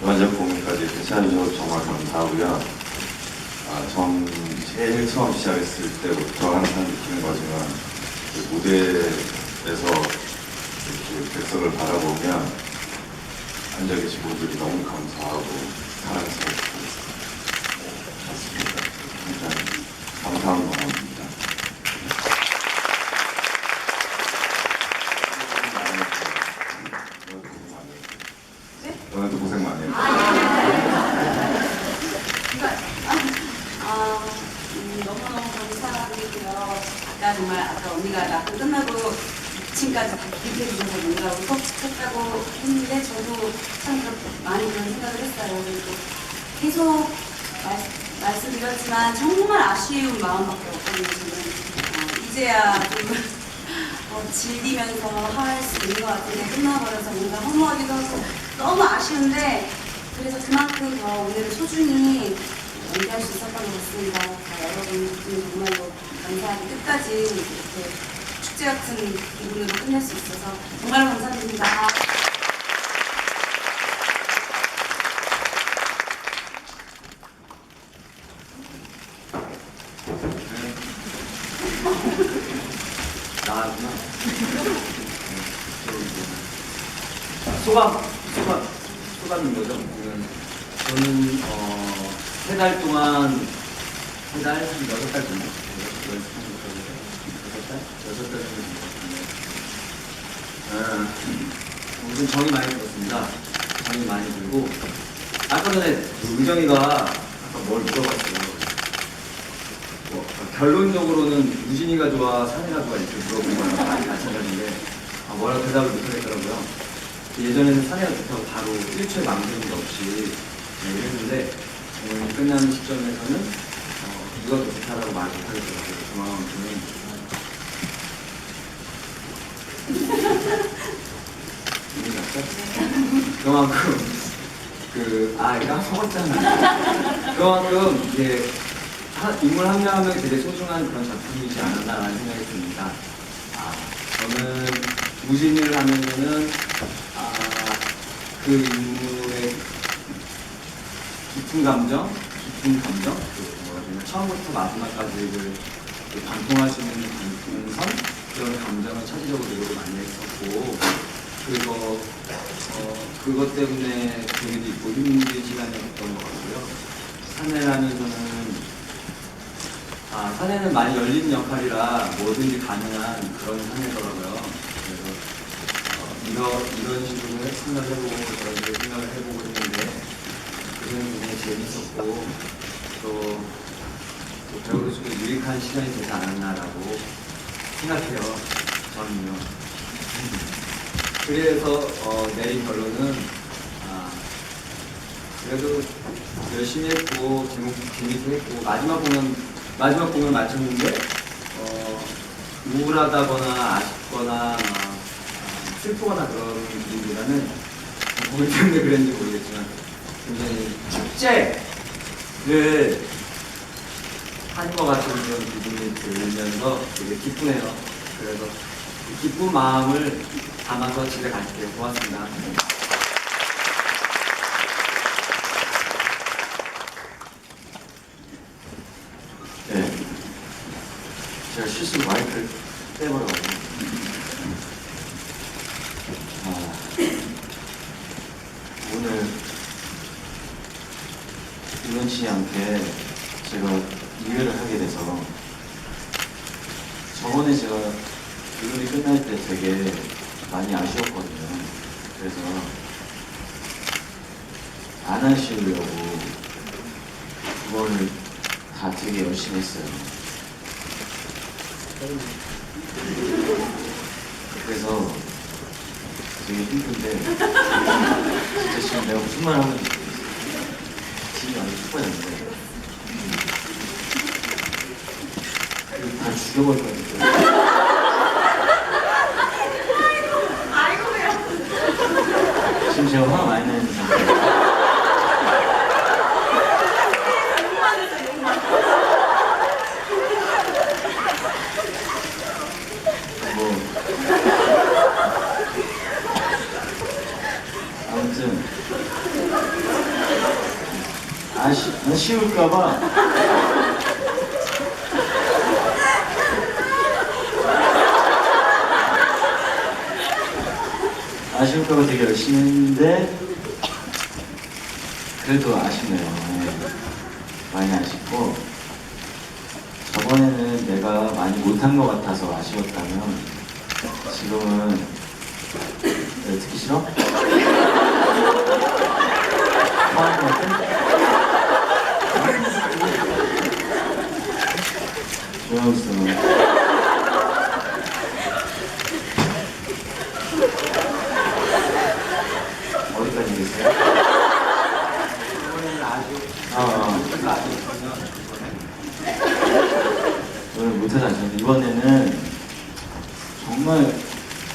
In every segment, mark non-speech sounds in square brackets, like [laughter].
공연까지 이렇게 찾아주셔서 정말 감사하고요. 아, 전 제일 처음 시작했을 때부터 항상 느끼는 거지만 그 무대에서 이렇게 객석을 바라보면 앉아 계신 분들이 너무 감사하고 사랑스럽고 맞습니다. 굉장히 감사한 마음입니다. 너네도 고생 많이 했어. 아, 음, 너무너무 감사드리고요. 아까 정말 아까 언니가 라고 끝나고 지금까지 다 기억해 주셔서 뭔가 울컥했다고 했는데 저도 참 그렇게 많이 그런 생각을 했어요. 그리고 계속 말, 말씀드렸지만 정말 아쉬운 마음밖에 없거든요. 지금 어, 이제야 좀 [laughs] 어, 즐기면서 할 수 있는 것 같은데 끝나버려서 뭔가 허무하기도 하고 너무 아쉬운데 그래서 그만큼 더 오늘을 소중히 연기할 수 있었던 것 같습니다. 다 여러분 정말로 감사하게 끝까지 이렇게 축제 같은 기분으로 끝낼 수 있어서 정말 감사드립니다. 나왔구나. 소감, 소감, 소감인 거죠? 저는, 어, 세 달 동안, 세 달, 한 여섯 달 정도? 여섯, 달? 여섯 달 정도. 어, 우선 정이 많이 들었습니다. 정이 많이 들고, 아까 전에 그 의정이가 아까 뭘 물어봤어요. 뭐, 결론적으로는 유진이가 좋아, 산이가 좋아 이렇게 물어본 거랑 많이 마찬가지인데 아, 뭐라고 대답을 못 하겠더라고요. 예전에는 좋다고 바로 1초의 망설임도 없이 얘기를 했는데 오늘 끝나는 시점에서는 어, 누가 더 좋다라고 말못 하겠더라고요. 그만큼은 이해 갔죠? 그만큼 그, 아, 이거 까먹었잖아. 그만큼 이제 한- 인물 한 명 한 명이 되게 소중한 그런 작품이지 않았나라는 생각이 듭니다. 아, 저는 우진이를 하면은 아, 그 인물의 깊은 감정, 깊은 감정, 그 처음부터 마지막까지를 그 관통하시는 깊은 선 그런 감정을 차지적으로 노력을 많이 했었고 그리고 어, 그것 때문에 재미도 있고 힘든 시간이었던 것 같고요. 사내라면서는 아, 사내는 많이 열린 역할이라 뭐든지 가능한 그런 사내더라고요. 이런 식으로 생각을 해보고 저런 식으로 생각을 해보고 했는데 그전에 굉장히 재밌었고 또, 또 배우로서 유익한 시간이 되지 않았나라고 생각해요. 저는요. 그래서 어, 내린 결론은 아, 그래도 열심히 했고 재밌, 재밌게 했고 마지막 공연 마지막 공연 마쳤는데 어, 우울하다거나 아쉽거나 슬프거나 그런 기분보다는 공연 때문에 그랬는지 모르겠지만 굉장히 축제를 한것 같은 그런 기분이 들면서 되게 기쁘네요. 그래서 이 기쁜 마음을 담아서 집에 갈게요. 고맙습니다. 네. 제가 실수로 마이크를 떼버려가지고. 아, 오늘 이원 씨한테 제가 이해를 하게 돼서 저번에 제가 이론이 끝날 때 되게 많이 아쉬웠거든요. 그래서 안 하시려고 그거를 다 되게 열심히 했어요. 그래서 되게 힘든데 진짜 지금 내가 무슨 말 하는지 모르겠어요. 지금 아주 축구였는데. 다 죽여버릴 거니까. 지금 제가 많이 나는 상태예요. 뭐 아무튼 아쉬울까봐. 아쉬울까봐 되게 열심히 했는데, 그래도 아쉽네요. 네. 많이 아쉽고, 저번에는 내가 많이 못한 것 같아서 아쉬웠다면, 지금은, 왜 듣기 싫어? 토하는 것 같아? 조용히 있어. 어디까지 얘기했어요? 이번에는 아주 아, 아. 이거 아주 이번에 오늘 못해서 아쉬운데 이번에는 정말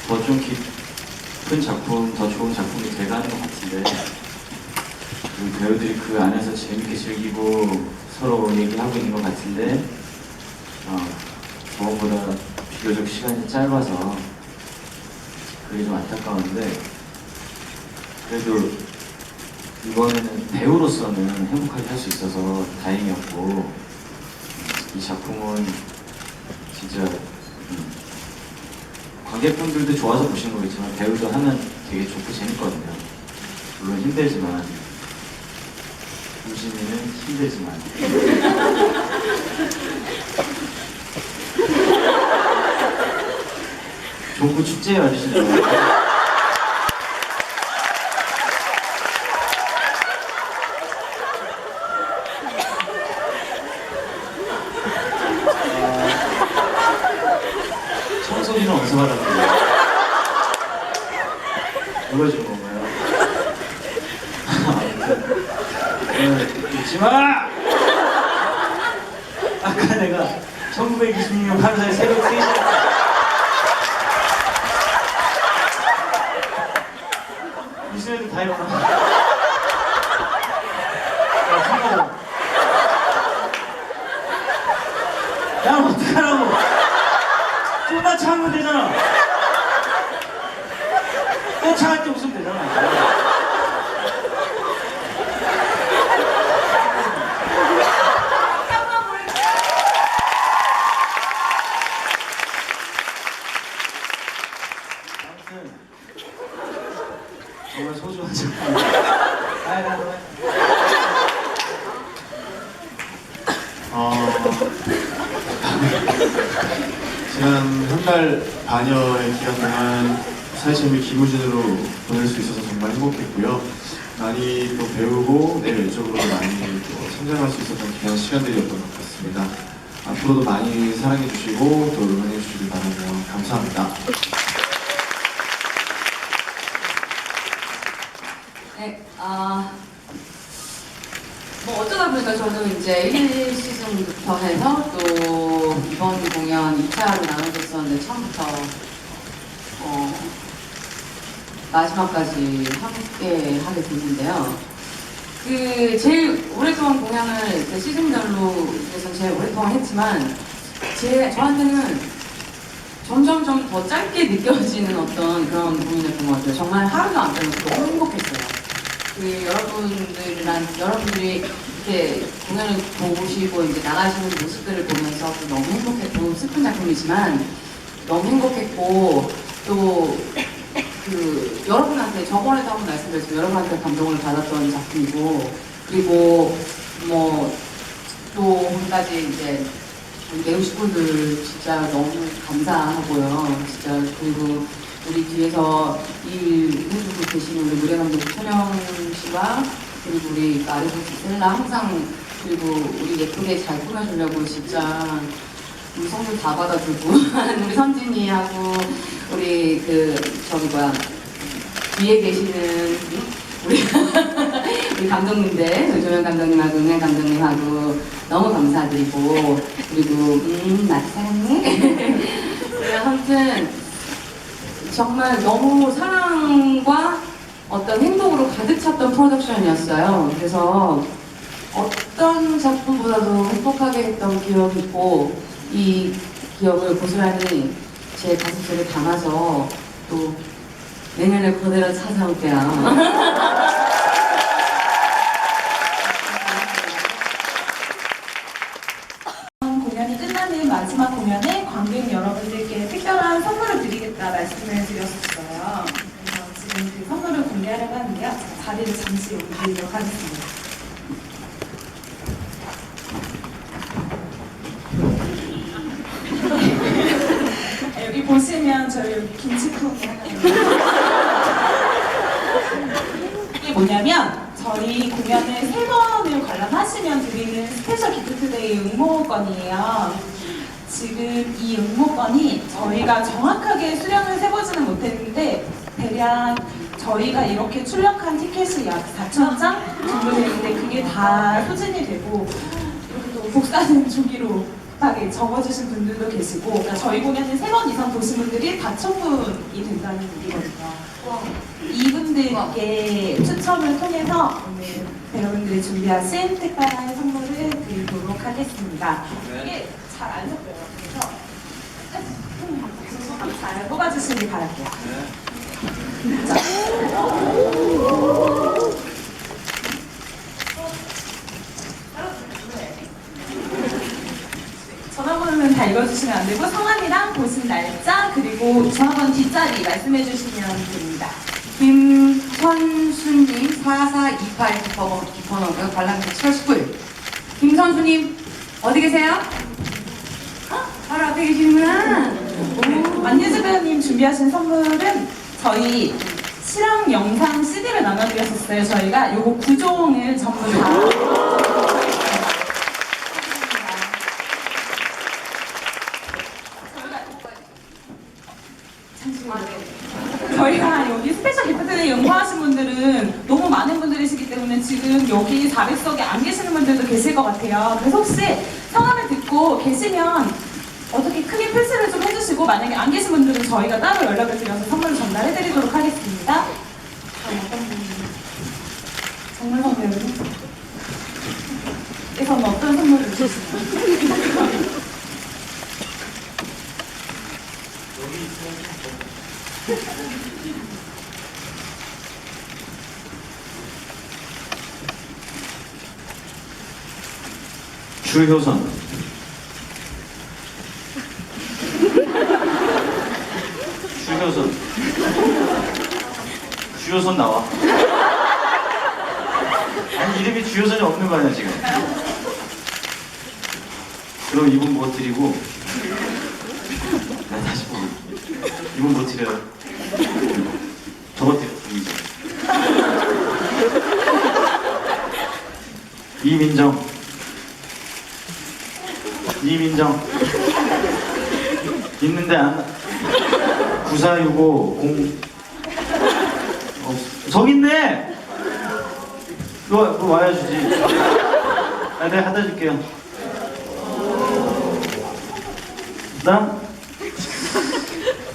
더 좀 깊은 작품, 더 좋은 작품이 돼가는 것 같은데 우리 배우들이 그 안에서 재밌게 즐기고 서로 얘기하고 있는 것 같은데 어, 저번보다 비교적 시간이 짧아서 그게 좀 안타까운데 그래도 이번에는 배우로서는 행복하게 할 수 있어서 다행이었고 이 작품은 진짜 음, 관객분들도 좋아서 보시는 거겠지만 배우도 하면 되게 좋고 재밌거든요. 물론 힘들지만 우진이는 힘들지만. 종구 축제에 와주시는 거예요. 청소기는 어디서 받았어요? 누가 준 건가요? 아무튼 잊지 마! 아까 내가 1926년 8월 새벽 3시에 무슨 애들 다 일어나 야, 잠깐만. 야, 어떡하라고! 좀만 참으면 되잖아. 또 참을 때 웃으면 되잖아. 아무튼 정말 소중한 작품. 아이, 나 그래. 어, 지난 한 달 반여의 기간 동안 사회체험을 기무진으로 보낼 수 있어서 정말 행복했고요. 많이 또 배우고 내 외적으로 많이 또 성장할 수 있었던 귀한 시간들이었던 것 같습니다. 앞으로도 많이 사랑해 주시고 또 응원해 주시길 바라며 감사합니다. 네, 아, 뭐 어쩌다 보니까 저도 이제 1 시즌부터 해서 또 이번 공연 2차로 나눠졌었는데 처음부터 어, 마지막까지 함께 하게 됐는데요. 그 제일 오랫동안 공연을 그 시즌별로 그래서 제일 오랫동안 했지만 제 저한테는 점점점 더 짧게 느껴지는 어떤 그런 공연이었던 것 같아요. 정말 하루도 안 빼고 너무 행복했어요. 그 여러분들이랑 여러분들이 이렇게 공연을 보시고 이제 나가시는 모습들을 보면서 또 너무 행복했고 슬픈 작품이지만 너무 행복했고 또그 여러분한테 저번에도 한번 말씀드렸지만 여러분한테 감동을 받았던 작품이고 그리고 뭐또 거기까지 이제 우리 배우 식구들 진짜 너무 감사하고요. 진짜 그리고 우리 뒤에서 일해주고 계신 우리 노래 감독 천영 씨와 그리고 우리 아리보스 셀라 항상 그리고 우리 예쁘게 잘 꾸며주려고 진짜 우리 선물 다 받아주고 [laughs] 우리 선진이하고 우리 그 저기 뭐야 뒤에 계시는 우리 [laughs] 우리 감독님들 조명 감독님하고 은행 감독님하고 너무 감사드리고 그리고 음 나도 사랑해 네, 아무튼 정말 너무 사랑과 어떤 행복으로 가득 찼던 프로덕션이었어요. 그래서 어떤 작품보다도 행복하게 했던 기억이 있고 이 기억을 고스란히 제 가슴속에 담아서 또 내년에 그대로 찾아올게요. [laughs] 자리를 잠시 옮기도록 하겠습니다. [laughs] 아, 여기 보시면 저희 여기 김치국이 하나 있는데 이게 뭐냐면 저희 공연을 세 번을 관람하시면 드리는 스페셜 기프트데이 응모권이에요. 지금 이 응모권이 저희가 정확하게 수량을 세보지는 못했는데 대략 저희가 이렇게 출력한 티켓이 약 4천 장 정도 되는데 그게 다 소진이 되고 이렇게 또 복사된 종이로 급하게 적어주신 분들도 계시고 그러니까 저희 공연을 세 번 이상 보신 분들이 4천 분이 된다는 얘기거든요. 이분들께 추첨을 통해서 오늘 여러분들이 준비하신 특별한 선물을 드리도록 하겠습니다. 이게 잘 안 섞여요. 그래서 음, 잘 뽑아주시길 바랄게요. 자. 전화번호는 다 읽어주시면 안 되고 성함이랑 보신 날짜 그리고 전화번호 뒷자리 말씀해 주시면 됩니다. 김선수님 4428 기퍼, 기퍼너고요. 관람객 7월 19일. 김선수님 어디 계세요? 어? 바로 앞에 계시는구나. 오, 안예주 배우님 준비하신 선물은 저희 실황 영상 CD를 나눠드렸었어요. 저희가 요거 9종을 전부 다. 저희가 여기 스페셜 기프트를 연구하신 분들은 너무 많은 분들이시기 때문에 지금 여기 400석에 안 계시는 분들도 계실 것 같아요. 그래서 혹시 성함을 듣고 계시면 어떻게 크게 표시를 좀 해주시고 만약에 안 계신 분들은 저희가 따로 연락을 드려서 선물을 전달해드리도록 하겠습니다. 정문성 배우님? 에서는 어떤 선물을 주시나요? [laughs] 주효선. 주효선 나와. 아니 이름이 주효선이 없는 거 아니야 지금. 그럼 이분 뭐 드리고 나 다시 보고 이분 뭐 드려요? 저거 드려 이민정. 이민정. 있는데 안 9465 0 어, 저기 있네 그거, 그거 와야 주지 아, 내가 갖다 줄게요 나?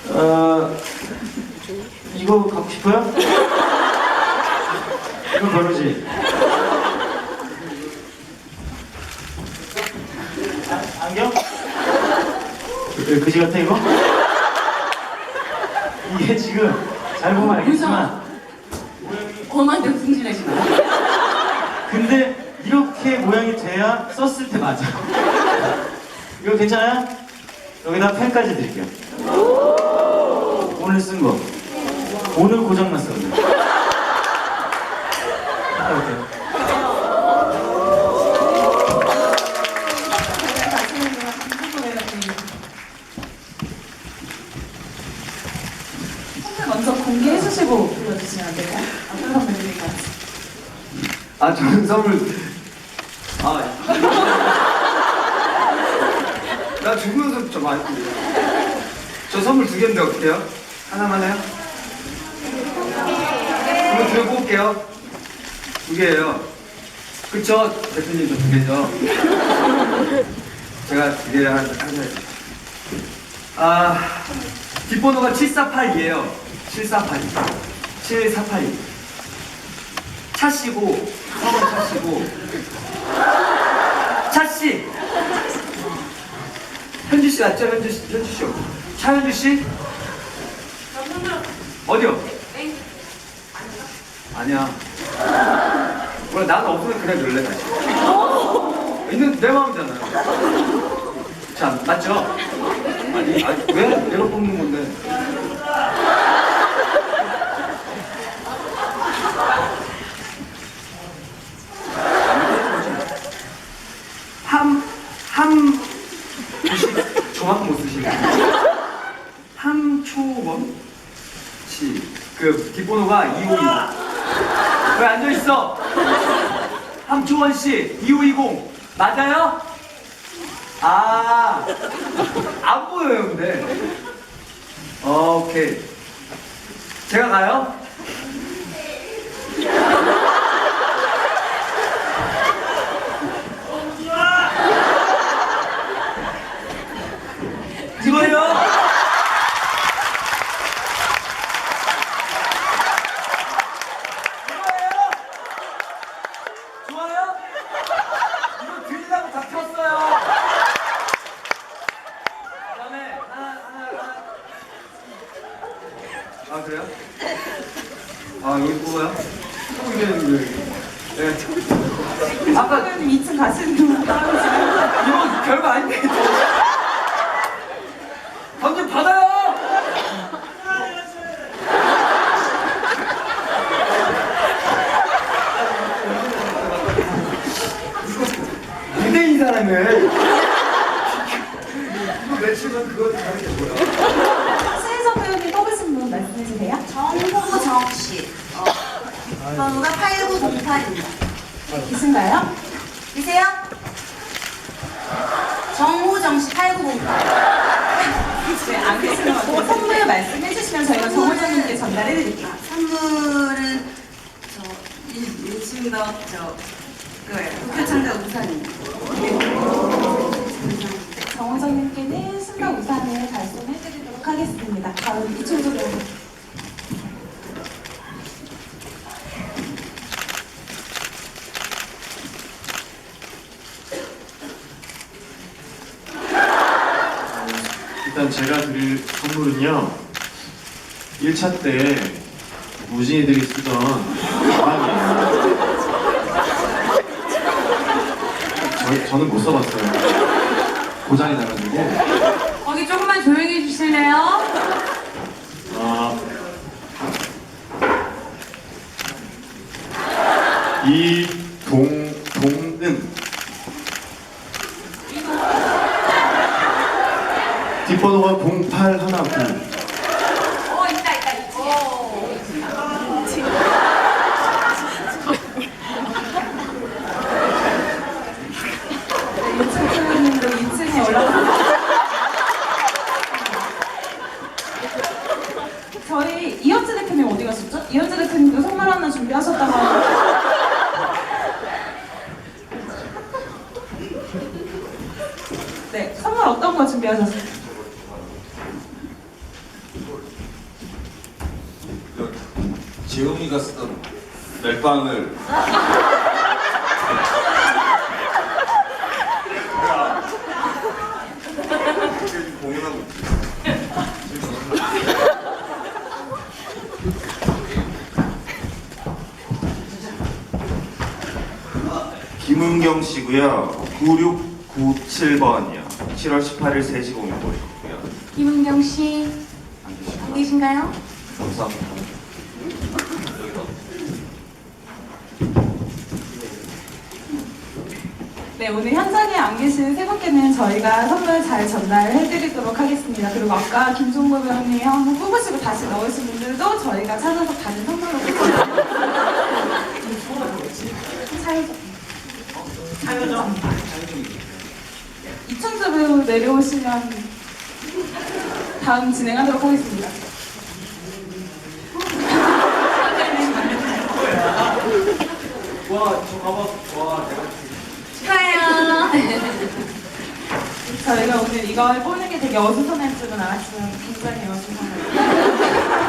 어, 이거 갖고 싶어요? 이거 별로지? 아, 안경? 그, 그지 같아 이거? 이게 지금 잘 보면 알겠지만 엄한테 승진하시나? 근데 이렇게 모양이 돼야 썼을 때 맞아 이거 괜찮아요? 여기다 펜까지 드릴게요 오늘 쓴 거 오늘 고장났어 오늘 아, 이렇게. 선물 먼저 공개해 주시고 불러주시면 안 될까요? 어떤 선물 드릴까요? 아 저는 선물 아. 나 죽으면서 좀 많이 저 선물 두 개인데 어떡해요? 하나만 해요? 이거 들고 올게요 두 개예요 그쵸? 대표님 저 두 개죠? 제가 두 개를 한, 한 아, 뒷번호가 7482예요 7482 7482 차씨고 성은 차씨고 차씨 현주 씨 맞죠? 현주 씨, 현주 씨 차현주 씨 어디요? 아니야. 뭐야 나는 없으면 그냥 놀래 다시. 있는 내 마음이잖아요. 자 맞죠? 아니 아니 왜 내가 뽑는 건데? 씨. 그 뒷 번호가 2520. 왜 앉아 있어? 함초원 씨 2520 맞아요? 아, 안 보여요, 근데. 어, 오케이. 제가 가요? 이거예요? 좋아요? 이거 드리려고 다 켰어요. 그다음에 하나 하나 하나. 아 그래요? 아 여기 뽑아요? 또 이게 왜? 네. 아까 선배님 2층 가시는 분 따라오시면 이거 별거 아닌데. 감독 받아요. 이 사람을 이거 며칠만 그거 다른 게 뭐야? 신혜성 배우님 뽑으신 분 말씀해 주세요. 정호정 씨. 어, 번호가 8908입니다. 계신가요? 계세요? 정호정 씨 8908. 네, 안 계시는 것 같아요. 선물 말씀해 주시면 저희가 정호정님께 전달해 드릴게요. 아, 선물은 저 일- 일침덕 저 그거예요. 도쿄 창작 우산입니다. 정호정님께는 순간 우산을 발송해 드리도록 하겠습니다. 다음 이충조 배우. 일단 제가 드릴 선물은요 1차 때 무진이들이 쓰던 가방이에요 저, 저는 못 써봤어요. 고장이 나가지고. 거기 조금만 조용히 해주실래요? 어, 이 동, 동은 뒷번호가 0819 어 있다 있다 있다. 이충조 배우님도 2층에 올라가서 저희 이현재 대표님 어디 가셨죠? 이현재 대표님도 선물 하나 준비하셨다고 하는데 네, 선물 어떤 거 준비하셨어요? 재용이가 쓰던 멜빵을 공연하고. [laughs] 김은경 씨고요. 9697번이요. 7월 18일 3시 공연 보이고요. 김은경 씨안 계신가요? 감사합니다. 네, 오늘 현장에 안 계신 세 분께는 저희가 선물 잘 전달해드리도록 하겠습니다. 그리고 아까 김종국 배우님이 한번 뽑으시고 다시 넣으신 분들도 저희가 찾아서 다른 선물로 [laughs] 사회적. 사연정. 내려오시면 다음 진행하도록 하겠습니다. 와, 저 가방, 와, 내가 축하해요. 저희가 오늘 이걸 뽑는 게 되게 어수선할 줄은 알았지만 굉장히 어수선해요.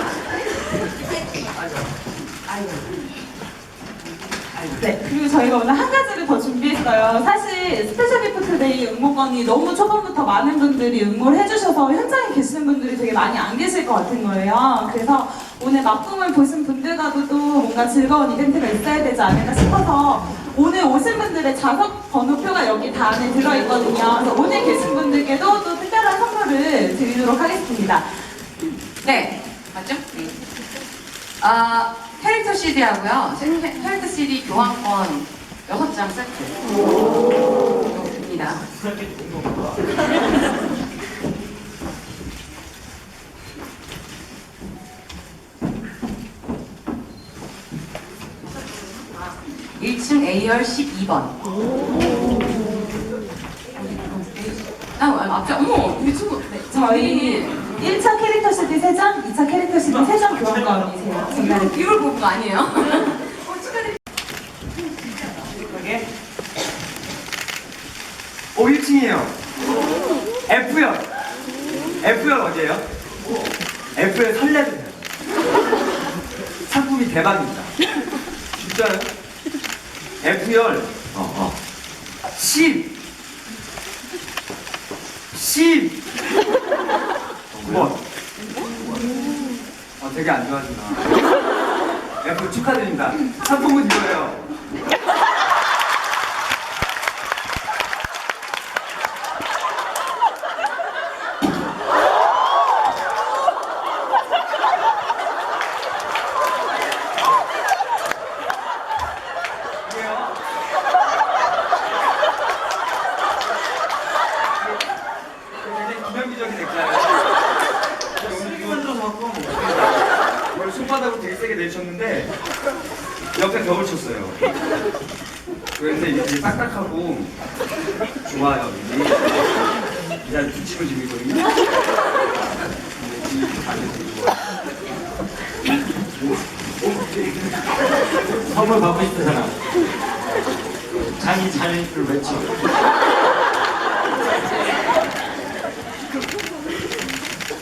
네, 그리고 저희가 오늘 한 가지를 더 준비 했어요. 사실 스페셜 기프트데이 응모건이 너무 초반부터 많은 분들이 응모를 해주셔서 현장에 계시는 분들이 되게 많이 안 계실 것 같은 거예요. 그래서 오늘 막꿈을 보신 분들과도 또 뭔가 즐거운 이벤트가 있어야 되지 않을까 싶어서 오늘 오신 분들의 좌석 번호표가 여기 다 안에 들어있거든요. 그래서 오늘 계신 분들께도 또 특별한 선물을 드리도록 하겠습니다. 네, 맞죠? 네. 아, 캐릭터 CD하고요. 캐릭터 CD 교환권 여섯 장 세트입니다. 일층 A열 12번. 아, 아 앞자, 어머, 우리 친구, 네, 저희 1차 캐릭터 시티 3장, 2차 캐릭터 시티 3장 교환권이세요. 네. 이걸 본거 아니에요? 오 1층이에요. F열. F열 어디예요? F열 설레주세요. 상품이 대박입니다. 진짜요? F열 어, 어. 10. 10. 뭐? 어, 되게 안 좋아하시나. F 축하드립니다. 상품은 이거예요. 굉장히 기념비적인 액자예요. 쓰기만 들어서 갖고 뭐. 이걸 손바닥으로 되게 세게 내주셨는데 옆에 벽을 쳤어요. 그런데 이게 되게 딱딱하고 좋아요. 이게 이제 기침을 지고 있거든요. 근데 이 안에 되게 좋아요. 선물 받고 싶은 사람. 자기 자리를 외쳐.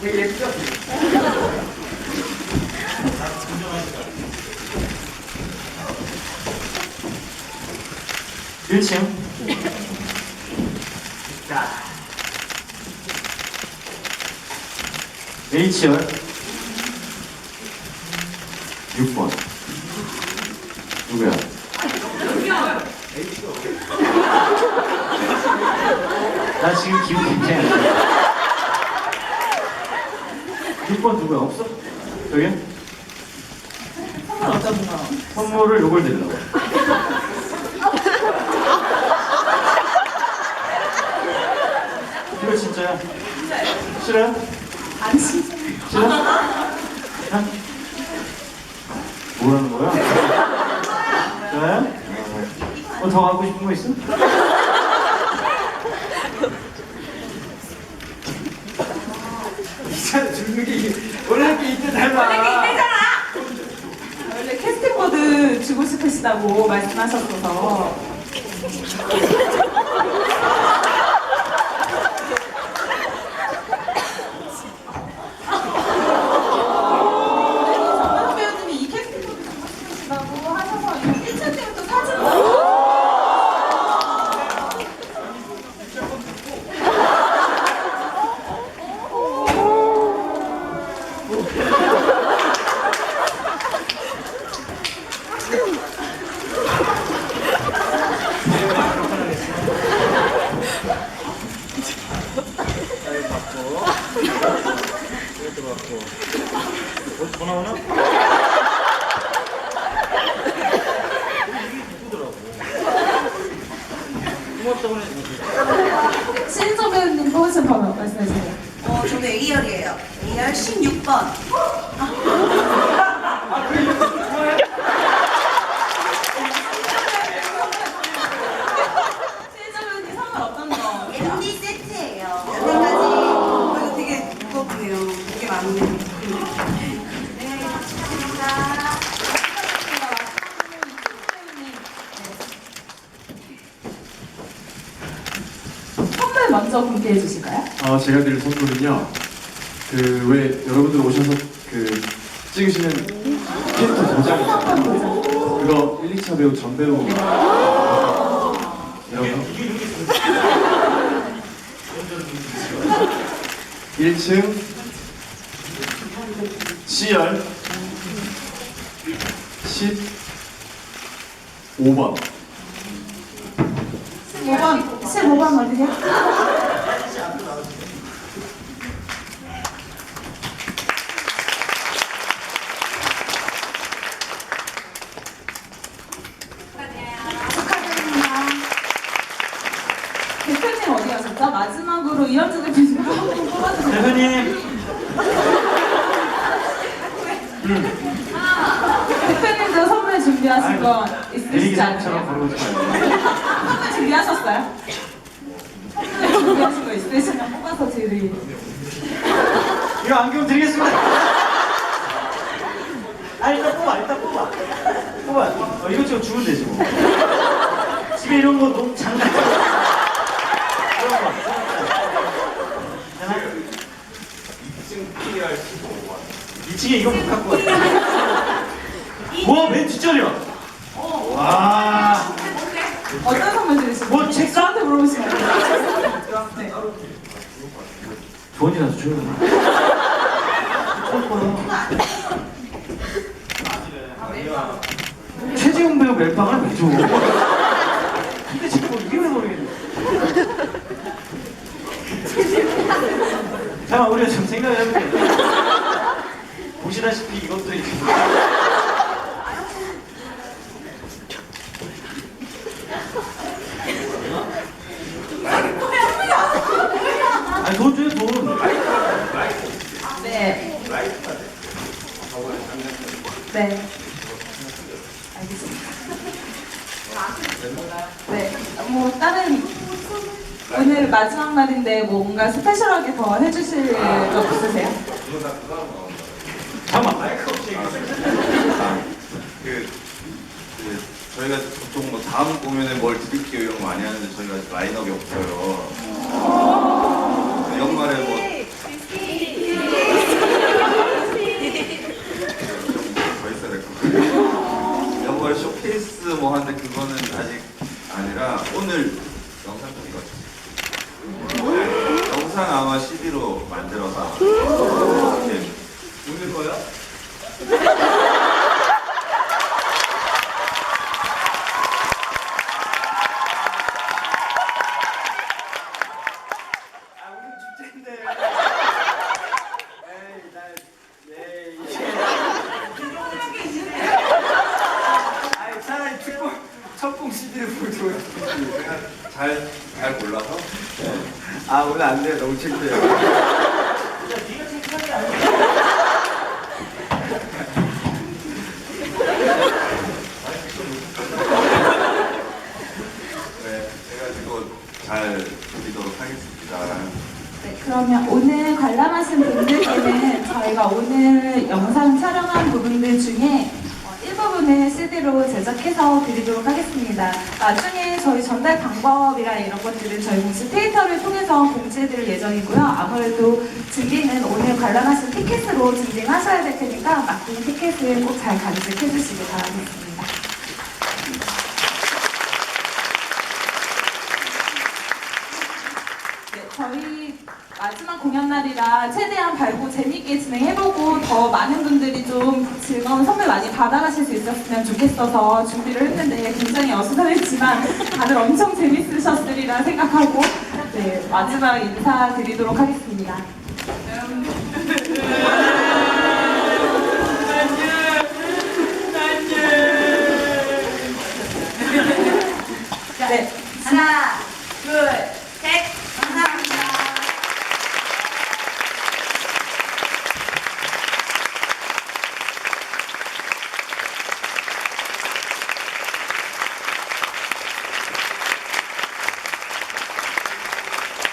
되게 예쁘죠? 일층 자, H열 6번. 누구야? 나 지금 기분 굉장히 안 좋아. 6번 누구야? 없어? 저기? 어떤 거? 선물을 요걸 드리려고. 이거 진짜야? 싫어요? 안 진짜. 싫어? 자. 뭐라는 거야? 좋아요? 뭐더 하고 싶은 거 있어? 진짜 주는 게 이게 원래 게 있대 닮아. 원래 캐스팅보드 주고 싶으시다고 말씀하셨어서. 정말 배우님이 이 캐스팅보드 주고 싶으시다고 하셔서 1차 때부터 사진 뭐 나오나? 고맙다고 해. 신인정 배우님 뽑으신 번호 말씀해주세요. 어, 저도 A열이에요. A열 16번. 신인정 배우님 선물 어떤 거? MD 세트예요. 여태까지 어, 이거 되게 무겁네요. 되게 많네요. 네, 축하드립니다. 선물 먼저 공개해 주실까요? 어, 제가 드릴 선물은요. 그 왜 여러분들 오셔서 그 찍으시는 캐릭터 도장 있잖아요. 그거 1, 2차 배우 전 배우 이런 거. 1층. C열. 15번. 15번, 15번 어디세요? 축하드립니다. 대표님 어디 가셨죠? 마지막으로 이현주 대표님 한번 뽑아주세요. 대표님. 대표님도 선물 준비하신 거 있으시지 대리기사처럼 않나요? 걸어오지 말고. 선물 준비하셨어요? 선물 준비하신 거 있으시면 뽑아서 드리. 이거 안경 드리겠습니다. 아 일단 뽑아 일단 뽑아 뽑아 어, 이거 좀 주면 되지 뭐 집에 이런 거 너무 장난 이런 거 괜찮아? 2층 PR 15만 2층에 이거 못 갖고 왔어 와 맨 뒷자리야 와뭐 어떤 선물 드리시나요? 뭐 책- 저한테 물어보시면 돼요. 네. 돈이라도 줘요 최재훈 배우 멜빵을 왜 줘? 근데 지금 뭐 이게 왜 모르겠네 잠깐 우리가 좀 생각을 해볼게요 보시다시피 이것도 이렇게 아니 돈 줘요 돈 네. 네. 알겠습니다. 네. 뭐 다른 오늘 마지막 날인데 뭐 뭔가 스페셜하게 더 해주실 거 없으세요? 잠깐만 그, 그 저희가 보통 뭐 다음 공연에 뭘 드릴게요 이런 거 많이 하는데 저희가 라인업이 없어요. 연말에 뭐 좀 더 있어야 될것 같아요. 연말에 쇼케이스 뭐 하는데 그거는 아직 아니라 오늘 영상 이거 영상 아마 CD로 만들어서. 이렇게 오늘 거야? 아 오늘 축제인데. 에이 나 에이. 아이 차라리 특공 첫공 CD를 보여줘요. 제가 잘, 잘 몰라서 아 오늘 안 돼. 너무 창피해요. 네, 해가지고 잘 드리도록 하겠습니다. 네, 그러면 오늘 관람하신 분들께는 저희가 오늘 영상 촬영한 부분들 중에 어, 일부분을 CD로 제작해서 드리도록 하겠습니다. 나중에 저희 전달 방법이나 이런 것들은 저희 공식 트위터를 통해서 공 지해드릴 예정이고요. 아무래도 증빙은 오늘 관람하신 티켓으로 증빙하셔야 될 테니까 맡긴 티켓을 꼭잘 간직해 주시기 바라겠습니다. 네, 저희 마지막 공연 날이라 최대한 밝고 재밌게 진행해보고 더 많은 분들이 좀 즐거운 선물 많이 받아가실 수 있었으면 좋겠어서 준비를 했는데 굉장히 어수선했지만 다들 엄청 재밌으셨으리라 생각하고 네, 마지막 인사드리도록 하겠습니다. 네, 하나, 둘,